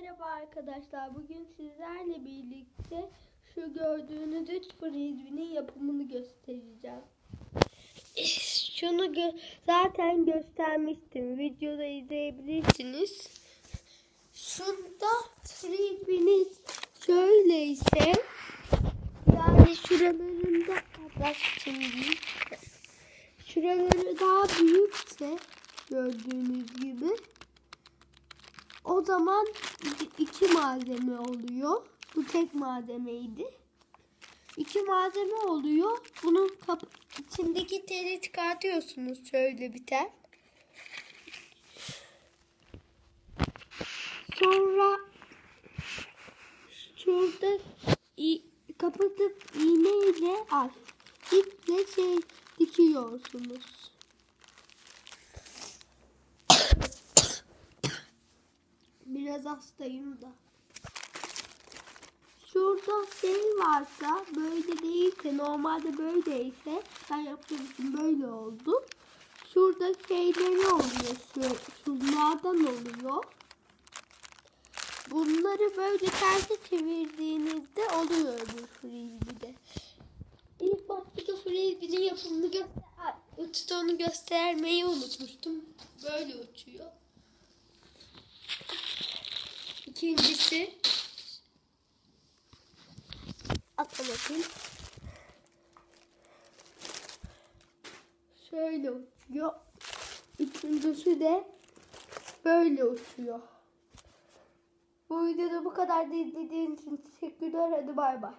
Merhaba arkadaşlar. Bugün sizlerle birlikte şu gördüğünüz üç frisbee'nin yapımını göstereceğim. Şunu gö- zaten göstermiştim. Videoda izleyebilirsiniz. Şurada frisbee'niz şöyleyse yani şuralarında bak şimdi şuraları daha büyükse gördüğünüz gibi o zaman iki- malzeme oluyor. Bu tek malzemeydi. İki malzeme oluyor. Bunun kap içindeki teli çıkartıyorsunuz şöyle bir tel. Sonra şurada kapatıp iğneyle ay iple şey dikiyorsunuz. Biraz hastayım da. Şurada şey varsa böyle değilse normalde böyleyse ben yaptığım için böyle oldu. Şurada şeyleri oluyor. Şu, şunlardan oluyor. Bunları böyle terse çevirdiğinizde oluyor öbür frisbee'de. İlk başta frisbee'nin yapımını göster uçtuğunu göstermeyi unutmuştum. Böyle uçuyor. İkincisi atla bakayım. Şöyle uçuyor. Üçüncüsü de böyle uçuyor. Bu videoda bu kadar da izlediğiniz için teşekkürler. Hadi bay bay.